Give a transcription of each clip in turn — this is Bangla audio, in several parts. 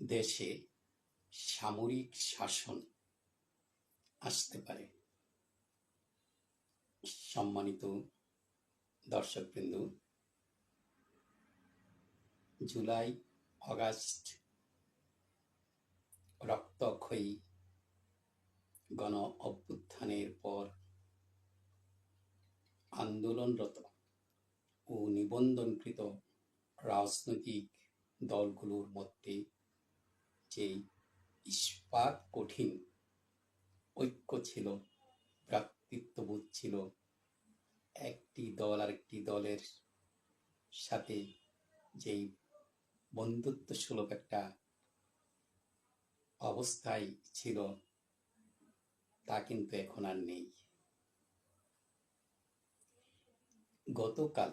দেশে সামরিক শাসন আসতে পারে। সম্মানিত দর্শকবৃন্দ, জুলাই, অগাস্ট রক্তক্ষয়ী গণ অভ্যুত্থানের পর আন্দোলনরত ও নিবন্ধনকৃত রাজনৈতিক দলগুলোর মধ্যে যে ইস্পাত কঠিন, ঐক্য ছিল ভ্রাতৃত্ববোধ ছিল, একটি দল আরেকটি দলের সাথে যেই বন্ধুত্ব সুলভ একটা অবস্থায় ছিল, তা কিন্তু এখন আর নেই। গতকাল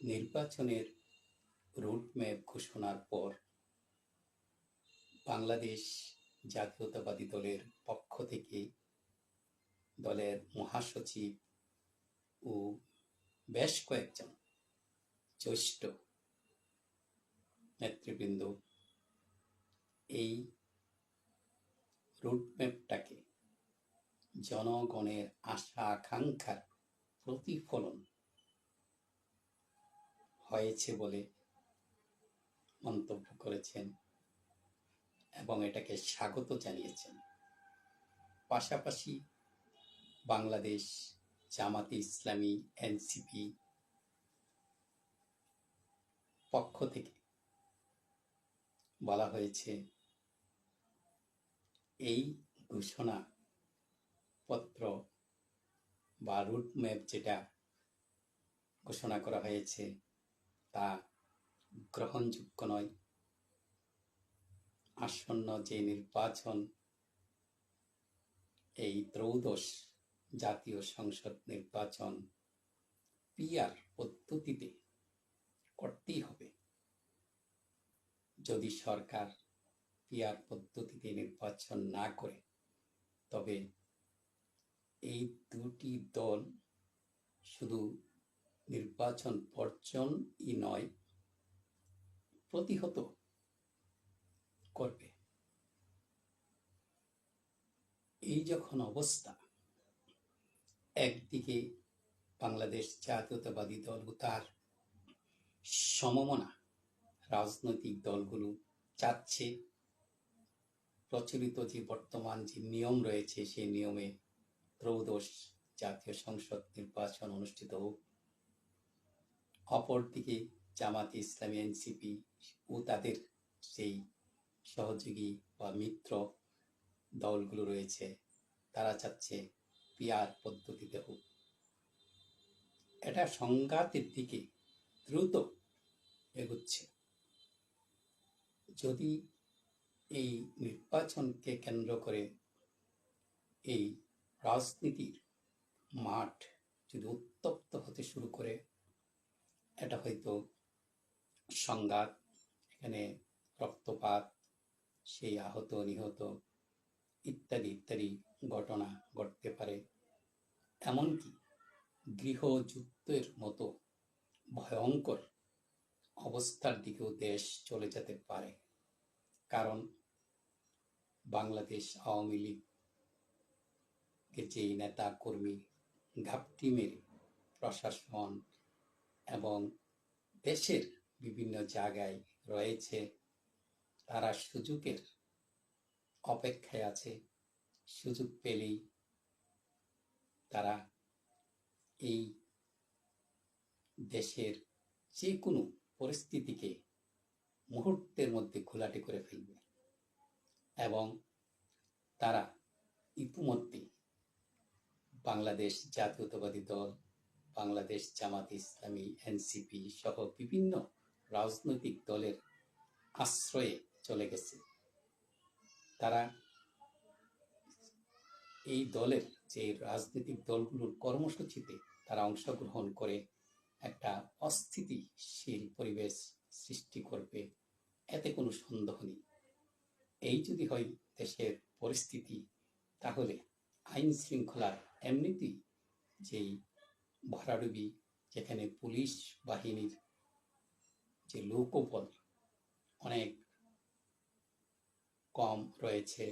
নির্বাচনের রুটম্যাপ ঘোষণার পর বাংলাদেশ জাতীয়তাবাদী দলের পক্ষ থেকে দলের মহাসচিব ও বেশ কয়েকজন জ্যেষ্ঠ নেতৃবৃন্দ এই রুটম্যাপটাকে জনগণের আশা আকাঙ্ক্ষার প্রতিফলন হয়েছে বলে মন্তব্য করেছেন এবং এটাকে স্বাগত জানিয়েছেন। পাশাপাশি বাংলাদেশ জামাতে ইসলামী এনসিপি পক্ষ থেকে বলা হয়েছে, এই ঘোষণা পত্র বা রুটম্যাপ যেটা ঘোষণা করা হয়েছে তা গ্রহণযোগ্য নয়। আসন্ন যে নির্বাচন, এই ত্রয়োদশ জাতীয় সংসদ নির্বাচন পিআর পদ্ধতিতে করতেই হবে। যদি সরকার পিআর পদ্ধতিতে নির্বাচন না করে, তবে এই দুটি দল শুধু নির্বাচন বর্জনই নয় প্রতিহত করবে। এই যখন অবস্থা, একদিকে বাংলাদেশ জাতীয়তাবাদী দল ও তার সমমনা রাজনৈতিক দলগুলো চাচ্ছে। প্রচলিত যে বর্তমান যে নিয়ম রয়েছে, সেই নিয়মে ত্রয়োদশ জাতীয় সংসদ নির্বাচন অনুষ্ঠিত হোক। অপরদিকে জামাতে ইসলামী, এনসিপি ও তাদের সেই সহযোগী বা মিত্র দলগুলো রয়েছে, তারা চাচ্ছে পিয়ার পদ্ধতিতে হোক। এটা সংঘাতের দিকে দ্রুত এগুচ্ছে। যদি এই নির্বাচনকে কেন্দ্র করে এই রাজনীতির মাঠ যদি উত্তপ্ত হতে শুরু করে, এটা হয়তো সংঘাত, এখানে রক্তপাত, সেই আহত, নিহত ইত্যাদি ইত্যাদি ঘটনা ঘটতে পারে। এমনকি গৃহযুদ্ধের মতো ভয়ঙ্কর অবস্থার দিকেও দেশ চলে যেতে পারে। কারণ বাংলাদেশ আওয়ামী লীগের যেই নেতা, কর্মী ঘাপটি মেরে প্রশাসন এবং দেশের বিভিন্ন জায়গায় রয়েছে, তারা সুযোগের অপেক্ষায় আছে। সুযোগ পেলেই তারা এই দেশের যে কোনো পরিস্থিতিকে মুহূর্তের মধ্যে ঘোলাটে করে ফেলবে এবং তারা ইতিমধ্যে বাংলাদেশ জাতীয়তাবাদী দল, বাংলাদেশ জামাত ইসলামী, এনসিপি সহ বিভিন্ন রাজনৈতিক দলের আশ্রয়ে চলে গেছে। তারা এই দলের যে রাজনৈতিক দলগুলোর কর্মসূচিতে তারা অংশগ্রহণ করে একটা অস্থিতিশীল পরিবেশ সৃষ্টি করবে, এতে কোনো সন্দেহ নেই। এই যদি হয় দেশের পরিস্থিতি, তাহলে আইন শৃঙ্খলার এমনিতেই যেই ভরাডুবি, যেখানে পুলিশ বাহিনীর যে লোকবল অনেক কম রয়েছে,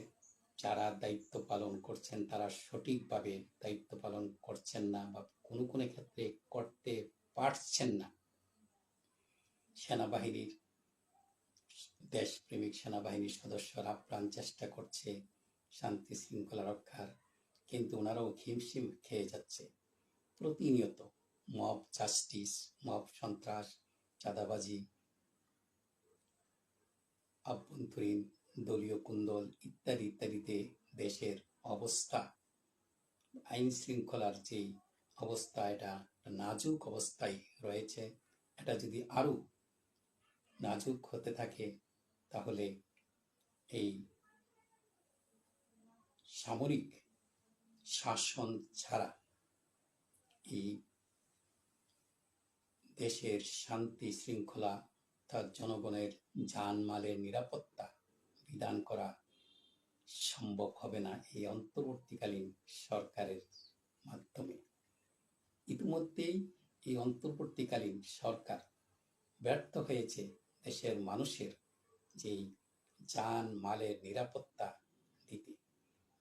যারা দায়িত্ব পালন করছেন, তারা সঠিকভাবে দায়িত্ব পালন করছেন না বা কোনো কোনো ক্ষেত্রে করতে পারছেন না। সেনাবাহিনীর দেশপ্রেমিক সেনাবাহিনীর সদস্যরা প্রাণ চেষ্টা করছে শান্তি শৃঙ্খলা রক্ষার, কিন্তু ওনারাও হিমশিম খেয়ে যাচ্ছে। প্রতিনিয়ত মব জাস্টিস, মব সন্ত্রাস চাঁদাবাজি, আভ্যন্তরীণ দলীয় কুন্দল ইত্যাদি ইত্যাদিতে দেশের অবস্থা, আইন শৃঙ্খলার যেই অবস্থা, এটা নাজুক অবস্থায় রয়েছে। এটা যদি আরও নাজুক হতে থাকে, তাহলে এই সামরিক শাসন ছাড়া এই দেশের শান্তি শৃঙ্খলা, তার জনগণের জানমালের নিরাপত্তা বিধান করা সম্ভব হবে না এই অন্তর্বর্তীকালীন সরকারের মাধ্যমে। ইতিমধ্যেই এই অন্তর্বর্তীকালীন সরকার ব্যর্থ হয়েছে দেশের মানুষের যেই যান মালের নিরাপত্তা দিতে।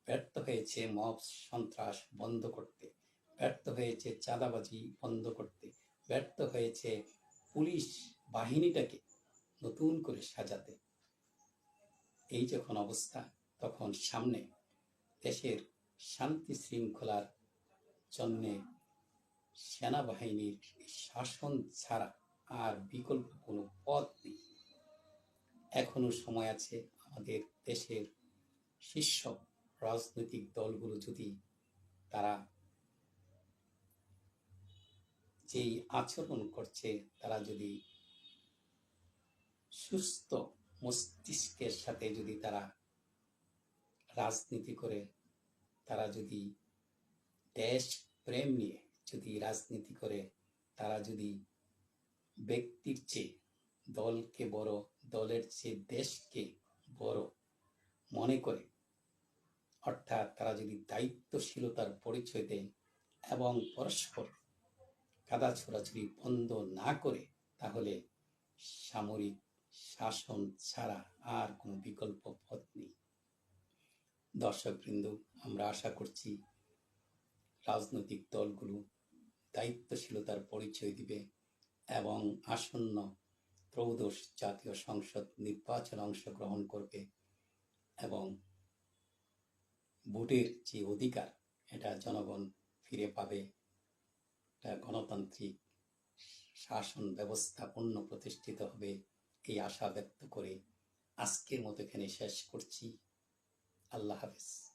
ব্যর্থ হয়েছে মব সন্ত্রাস বন্ধ করতে। ব্যর্থ হয়েছে চাঁদাবাজি বন্ধ করতে। ব্যর্থ হয়েছে পুলিশ বাহিনীটাকে নতুন করে সাজাতে। এই যখন অবস্থা, তখন সামনে দেশের শান্তি শৃঙ্খলার জন্যে সেনাবাহিনীর শাসন ছাড়া আর বিকল্প কোনো পথ নেই। এখনও সময় আছে আমাদের দেশের শীর্ষ রাজনৈতিক দলগুলো যদি তারা যেই আচরণ করছে, তারা যদি সুস্থ মস্তিষ্কের সাথে যদি তারা রাজনীতি করে, তারা যদি দেশ প্রেম নিয়ে যদি রাজনীতি করে, তারা যদি ব্যক্তির চেয়ে দলকে বড়, দলের চেয়ে দেশকে বড় মনে করে, অর্থাৎ তারা যদি দায়িত্বশীলতার পরিচয় দেয় এবং পরস্পর কাদা ছোড়াছুড়ি বন্ধ না করে, তাহলে সামরিক শাসন ছাড়া আর কোনো বিকল্প পথ নেই। দর্শকবৃন্দ, আমরা আশা করছি রাজনৈতিক দলগুলো দায়িত্বশীলতার পরিচয় দিবে এবং আসন্ন ত্রয়োদশ জাতীয় সংসদ নির্বাচন অংশগ্রহণ করবে এবং ভোটের যে অধিকার, এটা জনগণ ফিরে পাবে একটা গণতান্ত্রিক শাসন ব্যবস্থা পূর্ণ প্রতিষ্ঠিত হবে এই আশা ব্যক্ত করে আজকের মতো এখানে শেষ করছি। আল্লাহ হাফিজ।